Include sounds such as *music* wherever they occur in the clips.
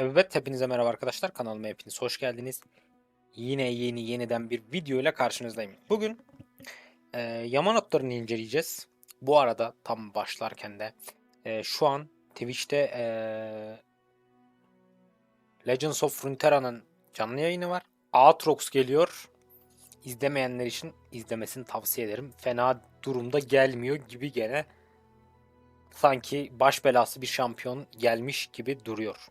Evet hepinize merhaba arkadaşlar kanalıma hepiniz hoş geldiniz. Yine yeni yeniden bir video ile karşınızdayım. Bugün e, yama notlarını inceleyeceğiz. Bu arada tam başlarken de e, şu an Twitch'te e, Legends of Runeterra'nın canlı yayını var. Aatrox geliyor. İzlemeyenler için izlemesini tavsiye ederim. Fena durumda gelmiyor gibi gene sanki baş belası bir şampiyon gelmiş gibi duruyor.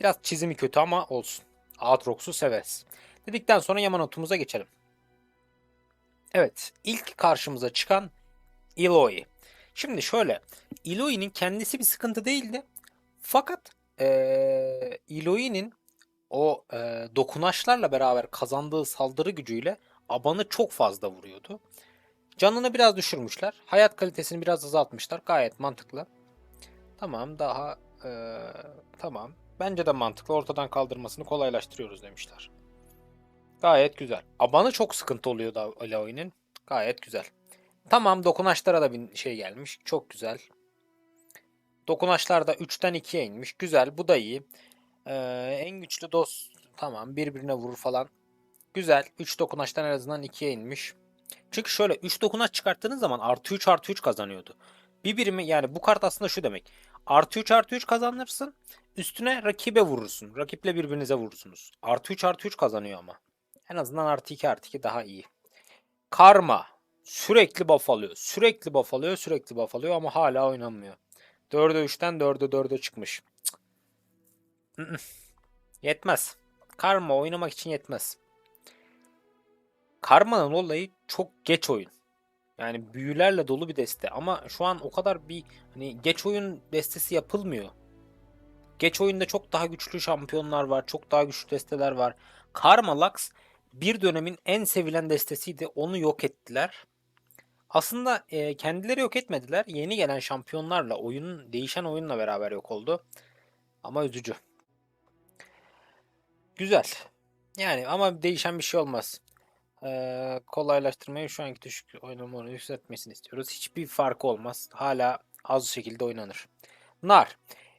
Biraz çizimi kötü ama olsun. Aatrox'u severiz. Dedikten sonra Yamanot'umuza geçelim. Evet, ilk karşımıza çıkan Eloy. Şimdi şöyle, Eloy'nin kendisi bir sıkıntı değildi. Fakat ee, Eloy'nin o ee, dokunaçlarla beraber kazandığı saldırı gücüyle abanı çok fazla vuruyordu. Canını biraz düşürmüşler. Hayat kalitesini biraz azaltmışlar. Gayet mantıklı. Tamam daha ee, tamam. Bence de mantıklı. Ortadan kaldırmasını kolaylaştırıyoruz demişler. Gayet güzel. Abanı çok sıkıntı oluyor da Eloy'nin. Gayet güzel. Tamam dokunaçlara da bir şey gelmiş. Çok güzel. Dokunaçlar da 3'ten 2'ye inmiş. Güzel. Bu da iyi. Ee, en güçlü dost tamam birbirine vurur falan. Güzel. 3 dokunaçtan en azından 2'ye inmiş. Çünkü şöyle 3 dokunaç çıkarttığınız zaman artı 3 artı 3 kazanıyordu. Bir birimi yani bu kart aslında şu demek. Artı 3 artı 3 kazanırsın. Üstüne rakibe vurursun. Rakiple birbirinize vurursunuz. Artı 3 artı 3 kazanıyor ama. En azından artı 2 artı 2 daha iyi. Karma. Sürekli buff alıyor. Sürekli buff alıyor. Sürekli buff alıyor ama hala oynanmıyor. 4'e 3'ten 4'e 4'e çıkmış. *laughs* Yetmez. Karma oynamak için yetmez. Karma'nın olayı çok geç oyun. Yani büyülerle dolu bir deste ama şu an o kadar bir hani geç oyun destesi yapılmıyor. Geç oyunda çok daha güçlü şampiyonlar var, çok daha güçlü desteler var. Karma Lux bir dönemin en sevilen destesiydi. Onu yok ettiler. Aslında e, kendileri yok etmediler. Yeni gelen şampiyonlarla, oyunun değişen oyunla beraber yok oldu. Ama üzücü. Güzel. Yani ama değişen bir şey olmaz. Ee, kolaylaştırmayı şu anki düşük oynama yükseltmesini istiyoruz. Hiçbir farkı olmaz. Hala az şekilde oynanır. Nar.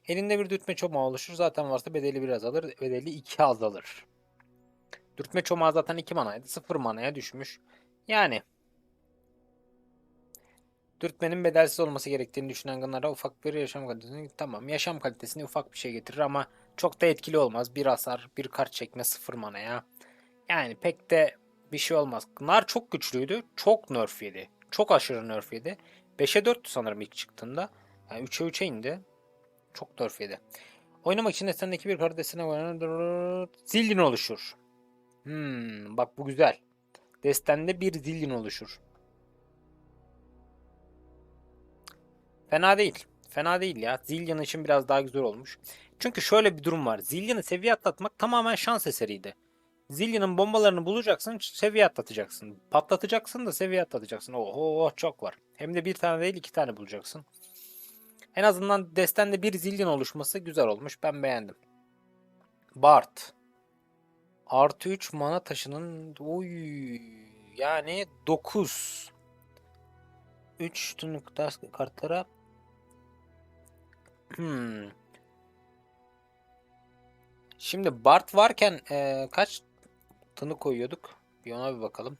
Elinde bir dürtme çomağı oluşur. Zaten varsa bedeli biraz alır. Bedeli 2 azalır. Dürtme çomağı zaten 2 manaydı. 0 manaya düşmüş. Yani dürtmenin bedelsiz olması gerektiğini düşünen gınlara ufak bir yaşam kalitesini tamam yaşam kalitesini ufak bir şey getirir ama çok da etkili olmaz. Bir hasar, bir kart çekme 0 manaya. Yani pek de bir şey olmaz. Nar çok güçlüydü. Çok nerf yedi. Çok aşırı nerf yedi. 5'e 4'tü sanırım ilk çıktığında. Yani 3'e 3'e indi. Çok nerf yedi. Oynamak için destendeki bir karidesine zillin oluşur. Hmm, bak bu güzel. Destende bir zillin oluşur. Fena değil. Fena değil ya. Zillion için biraz daha güzel olmuş. Çünkü şöyle bir durum var. Zillion'ı seviye atlatmak tamamen şans eseriydi. Zillion'ın bombalarını bulacaksın, seviye atlatacaksın. Patlatacaksın da seviye atlatacaksın. Oho çok var. Hem de bir tane değil iki tane bulacaksın. En azından destende bir Zillion oluşması güzel olmuş. Ben beğendim. Bart. Artı 3 mana taşının oy yani 9 3 tınık kartlara hmm. Şimdi Bart varken e, kaç tını koyuyorduk? Bir ona bir bakalım.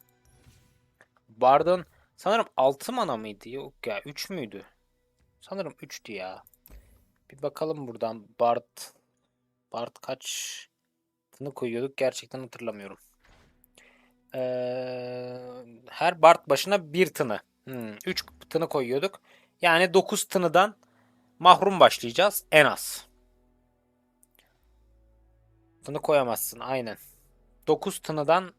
Bard'ın sanırım 6 mana mıydı? Yok ya 3 müydü? Sanırım 3'tü ya. Bir bakalım buradan Bart Bart kaç tını koyuyorduk gerçekten hatırlamıyorum. Ee, her Bart başına 1 tını. Hmm, 3 tını koyuyorduk. Yani 9 tınıdan mahrum başlayacağız en az. Tını koyamazsın aynen. 9 tınıdan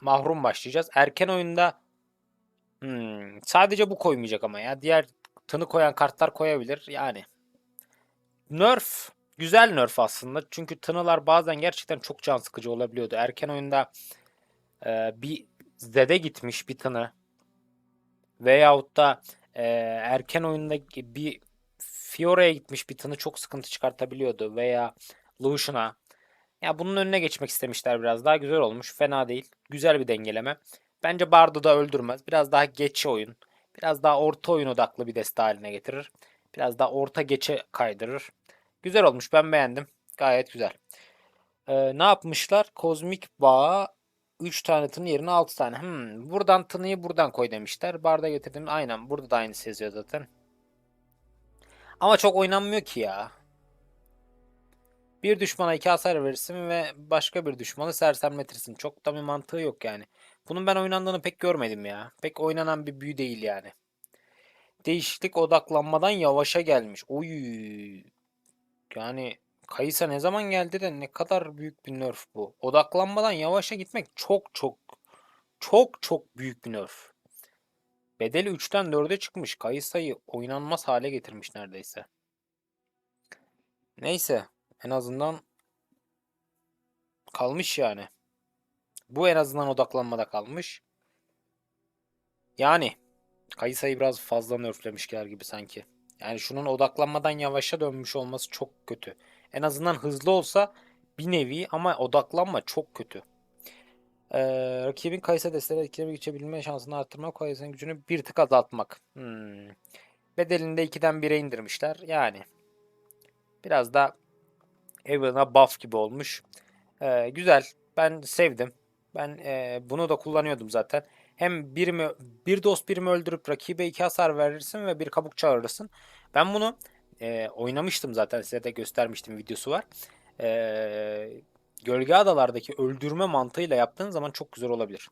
mahrum başlayacağız. Erken oyunda hmm, sadece bu koymayacak ama ya. Diğer tını koyan kartlar koyabilir. Yani nerf güzel nerf aslında. Çünkü tınılar bazen gerçekten çok can sıkıcı olabiliyordu. Erken oyunda e, bir zede gitmiş bir tını veyahut da e, erken oyunda bir Fiora'ya gitmiş bir tını çok sıkıntı çıkartabiliyordu veya Lucian'a. Ya bunun önüne geçmek istemişler biraz. Daha güzel olmuş. Fena değil. Güzel bir dengeleme. Bence Bardo da öldürmez. Biraz daha geç oyun. Biraz daha orta oyun odaklı bir deste haline getirir. Biraz daha orta geçe kaydırır. Güzel olmuş. Ben beğendim. Gayet güzel. Ee, ne yapmışlar? Kozmik bağ 3 tane tını yerine 6 tane. Hmm, buradan tınıyı buradan koy demişler. Barda getirdim. Aynen. Burada da aynısı yazıyor zaten. Ama çok oynanmıyor ki ya. Bir düşmana iki hasar verirsin ve başka bir düşmanı sersemletirsin. Çok da bir mantığı yok yani. Bunun ben oynandığını pek görmedim ya. Pek oynanan bir büyü değil yani. Değişiklik odaklanmadan yavaşa gelmiş. Oy. Yani Kayısa ne zaman geldi de ne kadar büyük bir nerf bu. Odaklanmadan yavaşa gitmek çok çok çok çok büyük bir nerf. Bedeli 3'ten 4'e çıkmış. Kayısa'yı oynanmaz hale getirmiş neredeyse. Neyse. En azından kalmış yani. Bu en azından odaklanmada kalmış. Yani Kayısa'yı biraz fazla nerflemişler gibi sanki. Yani şunun odaklanmadan yavaşa dönmüş olması çok kötü. En azından hızlı olsa bir nevi ama odaklanma çok kötü. Ee, rakibin Kayısa desteğiyle etkilemek geçebilme şansını arttırmak, Kayısa'nın gücünü bir tık azaltmak. Hmm. Bedelini de 2'den 1'e indirmişler. Yani biraz da Evelyn'a buff gibi olmuş. Ee, güzel. Ben sevdim. Ben e, bunu da kullanıyordum zaten. Hem birimi, bir dost birimi öldürüp rakibe iki hasar verirsin ve bir kabuk çağırırsın. Ben bunu e, oynamıştım zaten size de göstermiştim videosu var. E, Gölge Adalardaki öldürme mantığıyla yaptığın zaman çok güzel olabilir.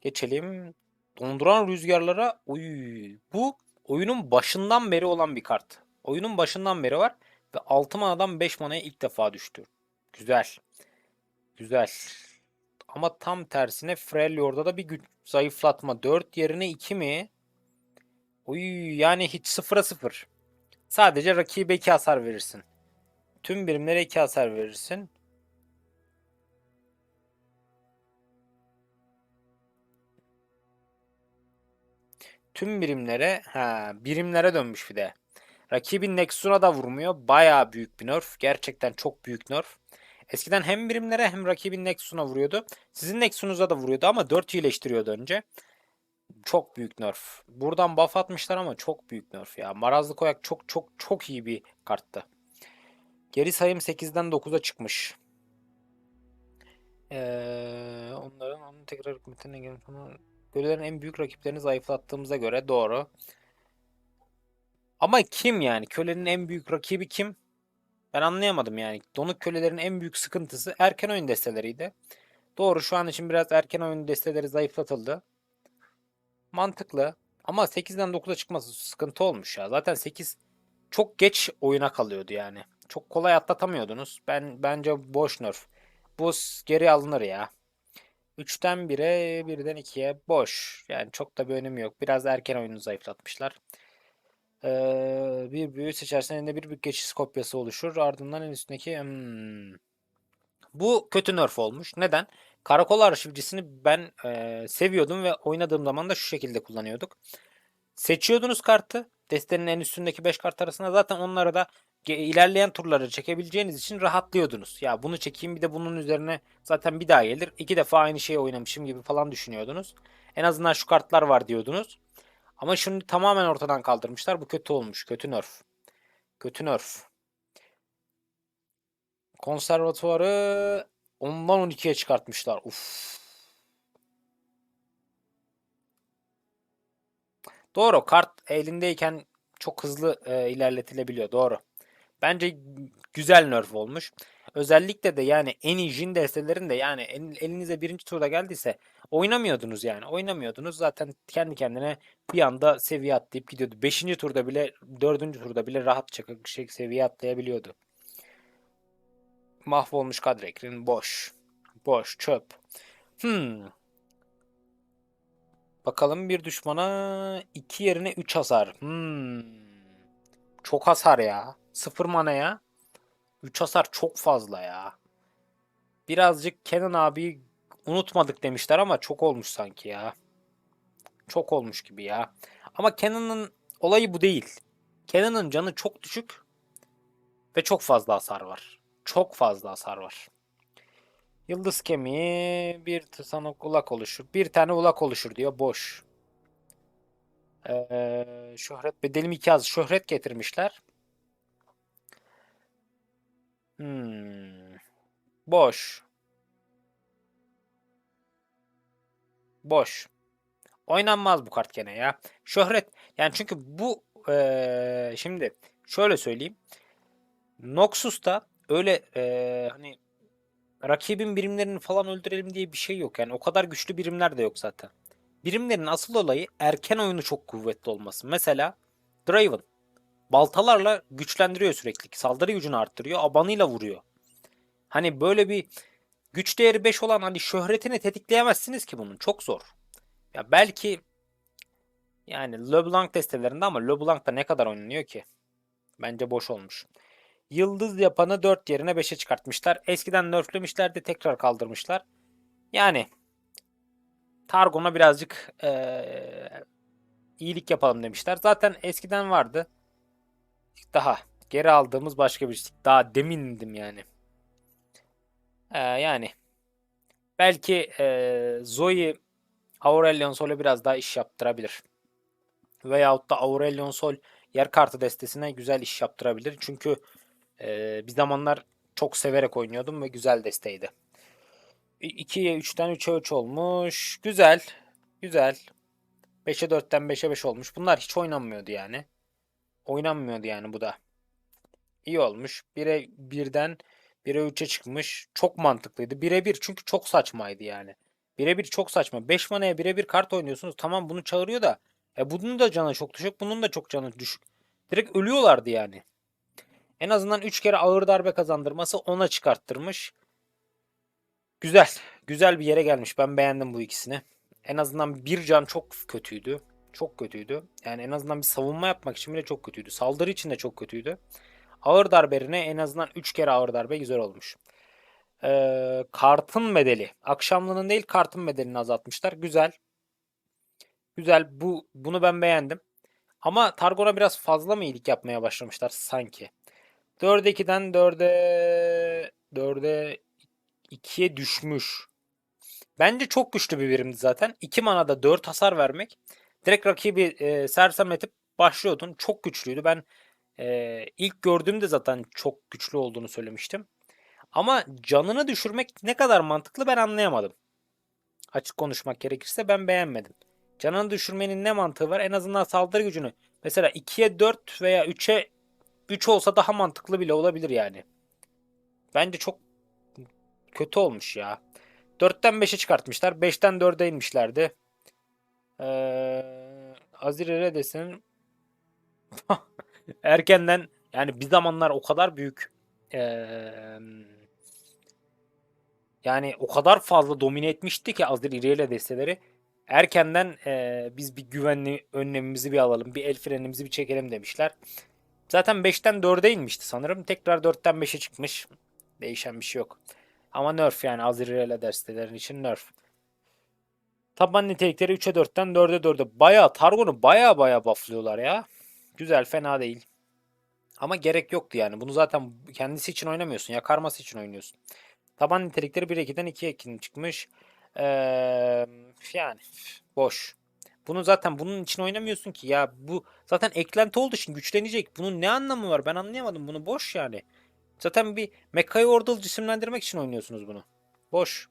Geçelim. Donduran rüzgarlara uy, bu oyunun başından beri olan bir kart. Oyunun başından beri var ve 6 manadan 5 manaya ilk defa düştü. Güzel. Güzel. Ama tam tersine Freljord'da da bir güç zayıflatma. 4 yerine 2 mi? Uy yani hiç sıfıra sıfır. Sadece rakibe 2 hasar verirsin. Tüm birimlere 2 hasar verirsin. Tüm birimlere ha birimlere dönmüş bir de. Rakibin Nexus'una da vurmuyor. Bayağı büyük bir nerf. Gerçekten çok büyük nerf. Eskiden hem birimlere hem rakibin Nexus'una vuruyordu. Sizin Nexus'unuza da vuruyordu ama 4 iyileştiriyordu önce. Çok büyük nerf. Buradan buff atmışlar ama çok büyük nerf ya. Marazlı Koyak çok çok çok iyi bir karttı. Geri sayım 8'den 9'a çıkmış. Ee, onların onun tekrar hükümetine gelip Gölelerin en büyük rakiplerini zayıflattığımıza göre doğru. Ama kim yani? Kölenin en büyük rakibi kim? Ben anlayamadım yani. Donuk kölelerin en büyük sıkıntısı erken oyun desteleriydi. Doğru şu an için biraz erken oyun desteleri zayıflatıldı. Mantıklı. Ama 8'den 9'a çıkması sıkıntı olmuş ya. Zaten 8 çok geç oyuna kalıyordu yani. Çok kolay atlatamıyordunuz. Ben bence boş nerf. Bu geri alınır ya. 3'ten 1'e, 1'den 2'ye boş. Yani çok da bir önemi yok. Biraz erken oyunu zayıflatmışlar. Ee, bir büyü seçersen elinde bir büyük geçiş kopyası oluşur. Ardından en üstündeki hmm. bu kötü nerf olmuş. Neden? Karakol arşivcisini ben e, seviyordum ve oynadığım zaman da şu şekilde kullanıyorduk. Seçiyordunuz kartı. Destenin en üstündeki 5 kart arasında zaten onları da ilerleyen turları çekebileceğiniz için rahatlıyordunuz. Ya bunu çekeyim bir de bunun üzerine zaten bir daha gelir. İki defa aynı şeyi oynamışım gibi falan düşünüyordunuz. En azından şu kartlar var diyordunuz. Ama şunu tamamen ortadan kaldırmışlar. Bu kötü olmuş. Kötü nerf. Kötü nerf. Konservatuarı ondan 12'ye çıkartmışlar. Uf. Doğru. Kart elindeyken çok hızlı e, ilerletilebiliyor. Doğru. Bence güzel nerf olmuş. Özellikle de yani en iyi Jin destelerin de yani elinize birinci turda geldiyse oynamıyordunuz yani. Oynamıyordunuz. Zaten kendi kendine bir anda seviye atlayıp gidiyordu. Beşinci turda bile, dördüncü turda bile rahatça şey, seviye atlayabiliyordu. Mahvolmuş Kadrekrin boş. Boş, çöp. Hmm. Bakalım bir düşmana iki yerine 3 hasar. Hmm. Çok hasar ya. Sıfır manaya 3 hasar çok fazla ya. Birazcık Kenan abi unutmadık demişler ama çok olmuş sanki ya. Çok olmuş gibi ya. Ama Kenan'ın olayı bu değil. Kenan'ın canı çok düşük ve çok fazla hasar var. Çok fazla hasar var. Yıldız kemiği bir sana ulak oluşur. Bir tane ulak oluşur diyor. Boş. Ee, şöhret bedelim iki az şöhret getirmişler. Boş. Boş. Oynanmaz bu kart gene ya. Şöhret. Yani çünkü bu eee, şimdi şöyle söyleyeyim. Noxus'ta öyle eee, hani rakibin birimlerini falan öldürelim diye bir şey yok. Yani o kadar güçlü birimler de yok zaten. Birimlerin asıl olayı erken oyunu çok kuvvetli olması. Mesela Draven. Baltalarla güçlendiriyor sürekli. Saldırı gücünü arttırıyor. Abanıyla vuruyor. Hani böyle bir güç değeri 5 olan hani şöhretini tetikleyemezsiniz ki bunun. Çok zor. Ya belki yani LeBlanc destelerinde ama LeBlanc'ta ne kadar oynanıyor ki? Bence boş olmuş. Yıldız yapanı 4 yerine 5'e çıkartmışlar. Eskiden nerflemişlerdi tekrar kaldırmışlar. Yani Targon'a birazcık eee, iyilik yapalım demişler. Zaten eskiden vardı. Daha geri aldığımız başka bir şey. Daha demindim yani. Ee, yani belki eee Zoe Aurelion Sol'e biraz daha iş yaptırabilir. Veyahut da Aurelion Sol yer kartı destesine güzel iş yaptırabilir. Çünkü eee, bir zamanlar çok severek oynuyordum ve güzel desteydi. 2'ye 3'ten 3'e 3 olmuş. Güzel. Güzel. 5'e 4'ten 5'e 5 olmuş. Bunlar hiç oynanmıyordu yani. Oynanmıyordu yani bu da. İyi olmuş. 1'e 1'den 1'e 3'e çıkmış. Çok mantıklıydı. 1'e 1 çünkü çok saçmaydı yani. 1'e 1 çok saçma. 5 manaya 1'e 1 kart oynuyorsunuz. Tamam bunu çağırıyor da. E bunun da canı çok düşük. Bunun da çok canı düşük. Direkt ölüyorlardı yani. En azından 3 kere ağır darbe kazandırması ona çıkarttırmış. Güzel. Güzel bir yere gelmiş. Ben beğendim bu ikisini. En azından bir can çok kötüydü. Çok kötüydü. Yani en azından bir savunma yapmak için bile çok kötüydü. Saldırı için de çok kötüydü. Ağır darbelerine en azından 3 kere ağır darbe güzel olmuş. Ee, kartın bedeli. Akşamlının değil kartın bedelini azaltmışlar. Güzel. Güzel. Bu bunu ben beğendim. Ama Targon'a biraz fazla mı iyilik yapmaya başlamışlar sanki. 4'e 2'den 4'e 4'e 2'ye düşmüş. Bence çok güçlü bir birimdi zaten. 2 manada 4 hasar vermek. Direkt rakibi e, sersemletip başlıyordun. Çok güçlüydü. Ben e, ilk gördüğümde zaten çok güçlü olduğunu söylemiştim. Ama canını düşürmek ne kadar mantıklı ben anlayamadım. Açık konuşmak gerekirse ben beğenmedim. Canını düşürmenin ne mantığı var? En azından saldırı gücünü. Mesela 2'ye 4 veya 3'e 3 olsa daha mantıklı bile olabilir yani. Bence çok kötü olmuş ya. 4'ten 5'e çıkartmışlar. 5'ten 4'e inmişlerdi. Ee, Azir Redes'in *laughs* erkenden yani bir zamanlar o kadar büyük ee, yani o kadar fazla domine etmişti ki Azir İrele desteleri. Erkenden ee, biz bir güvenli önlemimizi bir alalım. Bir el frenimizi bir çekelim demişler. Zaten 5'ten 4'e inmişti sanırım. Tekrar 4'ten 5'e çıkmış. Değişen bir şey yok. Ama nerf yani Azir İrele destelerin için nerf. Taban nitelikleri 3'e 4'ten 4'e 4'e. Bayağı Targon'u baya baya bufflıyorlar ya. Güzel fena değil. Ama gerek yoktu yani. Bunu zaten kendisi için oynamıyorsun. Ya karması için oynuyorsun. Taban nitelikleri 1-2'den 2'ye 2 çıkmış. Ee, yani boş. Bunu zaten bunun için oynamıyorsun ki ya bu zaten eklenti olduğu için güçlenecek. Bunun ne anlamı var? Ben anlayamadım. Bunu boş yani. Zaten bir Mekayı Ordal cisimlendirmek için oynuyorsunuz bunu. Boş.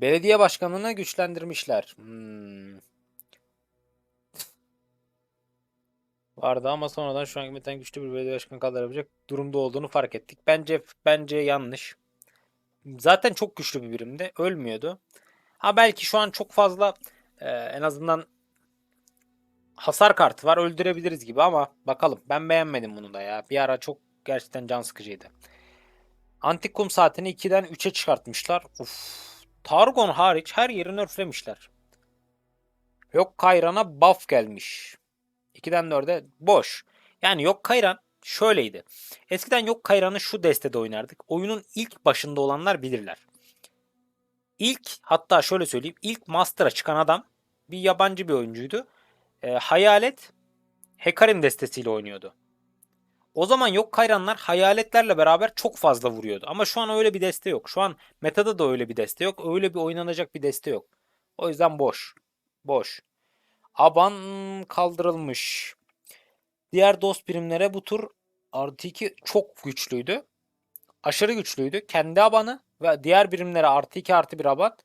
Belediye başkanlığına güçlendirmişler. Hmm. Vardı ama sonradan şu an hükümetten güçlü bir belediye başkanı kaldırabilecek durumda olduğunu fark ettik. Bence bence yanlış. Zaten çok güçlü bir birimdi. Ölmüyordu. Ha belki şu an çok fazla e, en azından hasar kartı var. Öldürebiliriz gibi ama bakalım. Ben beğenmedim bunu da ya. Bir ara çok gerçekten can sıkıcıydı. Antik kum saatini 2'den 3'e çıkartmışlar. Uf. Targon hariç her yeri nerflemişler. Yok Kayran'a buff gelmiş. 2'den 4'e boş. Yani yok Kayran şöyleydi. Eskiden yok Kayran'ı şu destede oynardık. Oyunun ilk başında olanlar bilirler. İlk hatta şöyle söyleyeyim. ilk Master'a çıkan adam bir yabancı bir oyuncuydu. E, Hayalet Hekarim destesiyle oynuyordu. O zaman yok kayranlar hayaletlerle beraber çok fazla vuruyordu. Ama şu an öyle bir deste yok. Şu an metada da öyle bir deste yok. Öyle bir oynanacak bir deste yok. O yüzden boş. Boş. Aban kaldırılmış. Diğer dost birimlere bu tur artı 2 çok güçlüydü. aşırı güçlüydü. Kendi abanı ve diğer birimlere artı 2 artı 1 aban.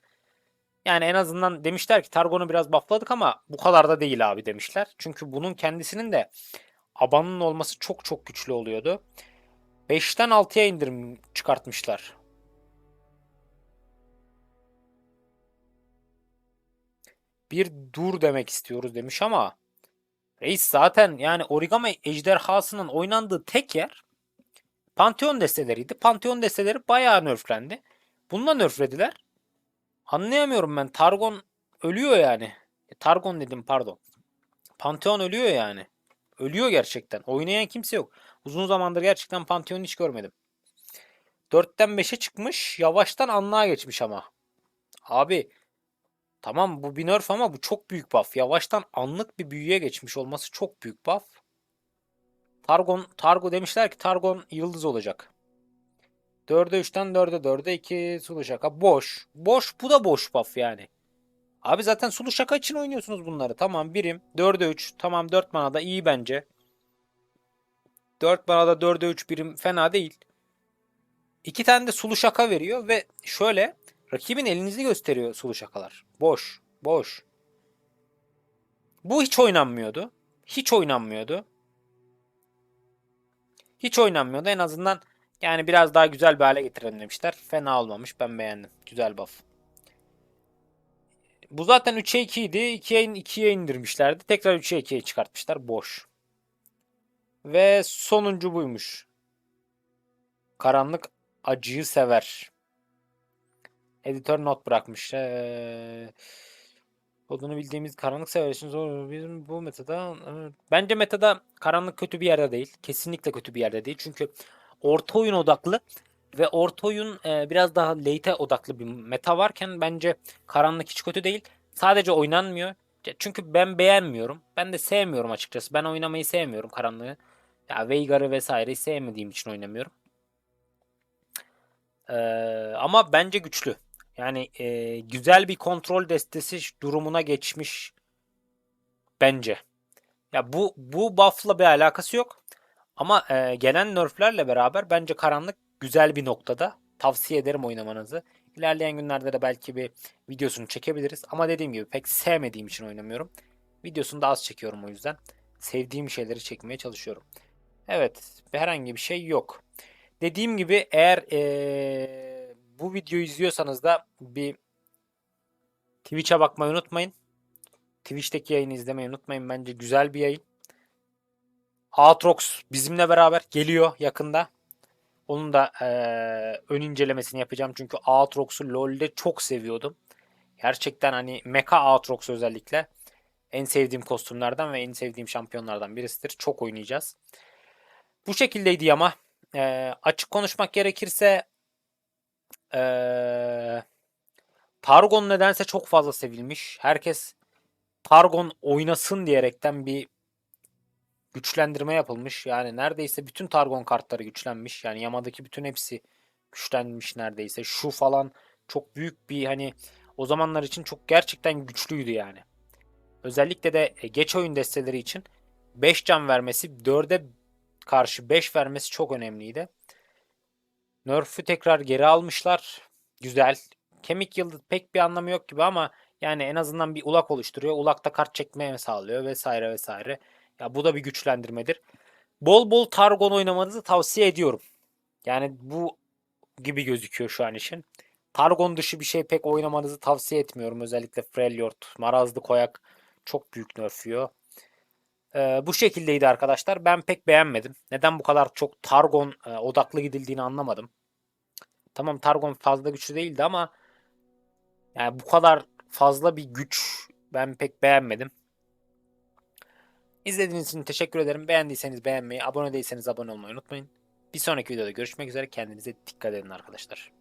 Yani en azından demişler ki Targon'u biraz buffladık ama bu kadar da değil abi demişler. Çünkü bunun kendisinin de abanın olması çok çok güçlü oluyordu. 5'ten 6'ya indirim çıkartmışlar. Bir dur demek istiyoruz demiş ama reis zaten yani origami ejderhasının oynandığı tek yer Pantheon desteleriydi. Pantheon desteleri bayağı nerflendi. Bununla nerflediler. Anlayamıyorum ben. Targon ölüyor yani. E, Targon dedim pardon. Pantheon ölüyor yani. Ölüyor gerçekten. Oynayan kimse yok. Uzun zamandır gerçekten Pantheon'u hiç görmedim. 4'ten 5'e çıkmış. Yavaştan anlığa geçmiş ama. Abi tamam bu bir nerf ama bu çok büyük buff. Yavaştan anlık bir büyüye geçmiş olması çok büyük buff. Targon, Targo demişler ki Targon yıldız olacak. 4'e 3'ten 4'e 4'e 2 sulu şaka. Boş. Boş bu da boş buff yani. Abi zaten sulu şaka için oynuyorsunuz bunları. Tamam birim. 4'e 3. Tamam 4 mana da iyi bence. 4 mana da 4'e 3 birim fena değil. İki tane de sulu şaka veriyor ve şöyle rakibin elinizi gösteriyor sulu şakalar. Boş. Boş. Bu hiç oynanmıyordu. Hiç oynanmıyordu. Hiç oynanmıyordu. En azından yani biraz daha güzel bir hale getirelim demişler. Fena olmamış. Ben beğendim. Güzel buff. Bu zaten 3'e 2 idi. 2'ye 2'ye indirmişlerdi. Tekrar 3'e 2'ye çıkartmışlar. Boş. Ve sonuncu buymuş. Karanlık acıyı sever. Editör not bırakmış. Ee, olduğunu bildiğimiz karanlık sever için zor. Bizim bu metada evet. bence metada karanlık kötü bir yerde değil. Kesinlikle kötü bir yerde değil. Çünkü orta oyun odaklı ve orta oyun e, biraz daha late odaklı bir meta varken bence karanlık hiç kötü değil. Sadece oynanmıyor. Çünkü ben beğenmiyorum. Ben de sevmiyorum açıkçası. Ben oynamayı sevmiyorum karanlığı. Ya Veigar'ı vesaireyi sevmediğim için oynamıyorum. Ee, ama bence güçlü. Yani e, güzel bir kontrol destesi durumuna geçmiş bence. Ya bu bu buff'la bir alakası yok. Ama e, gelen nerflerle beraber bence karanlık güzel bir noktada. Tavsiye ederim oynamanızı. İlerleyen günlerde de belki bir videosunu çekebiliriz. Ama dediğim gibi pek sevmediğim için oynamıyorum. Videosunu da az çekiyorum o yüzden. Sevdiğim şeyleri çekmeye çalışıyorum. Evet herhangi bir şey yok. Dediğim gibi eğer ee, bu videoyu izliyorsanız da bir Twitch'e bakmayı unutmayın. Twitch'teki yayını izlemeyi unutmayın. Bence güzel bir yayın. Aatrox bizimle beraber geliyor yakında. Onun da e, ön incelemesini yapacağım. Çünkü Aatrox'u LoL'de çok seviyordum. Gerçekten hani Mecha Aatrox özellikle en sevdiğim kostümlerden ve en sevdiğim şampiyonlardan birisidir. Çok oynayacağız. Bu şekildeydi ama e, açık konuşmak gerekirse e, Targon nedense çok fazla sevilmiş. Herkes Targon oynasın diyerekten bir güçlendirme yapılmış. Yani neredeyse bütün Targon kartları güçlenmiş. Yani Yama'daki bütün hepsi güçlenmiş neredeyse. Şu falan çok büyük bir hani o zamanlar için çok gerçekten güçlüydü yani. Özellikle de e, geç oyun desteleri için 5 can vermesi 4'e karşı 5 vermesi çok önemliydi. Nerf'ü tekrar geri almışlar. Güzel. Kemik yıldız pek bir anlamı yok gibi ama yani en azından bir ulak oluşturuyor. Ulakta kart çekmeye sağlıyor vesaire vesaire. Ya bu da bir güçlendirmedir. Bol bol Targon oynamanızı tavsiye ediyorum. Yani bu gibi gözüküyor şu an için. Targon dışı bir şey pek oynamanızı tavsiye etmiyorum. Özellikle Freljord, Marazlı Koyak çok büyük nerfüyor. Ee, bu şekildeydi arkadaşlar. Ben pek beğenmedim. Neden bu kadar çok Targon e, odaklı gidildiğini anlamadım. Tamam Targon fazla güçlü değildi ama yani bu kadar fazla bir güç ben pek beğenmedim. İzlediğiniz için teşekkür ederim. Beğendiyseniz beğenmeyi, abone değilseniz abone olmayı unutmayın. Bir sonraki videoda görüşmek üzere. Kendinize dikkat edin arkadaşlar.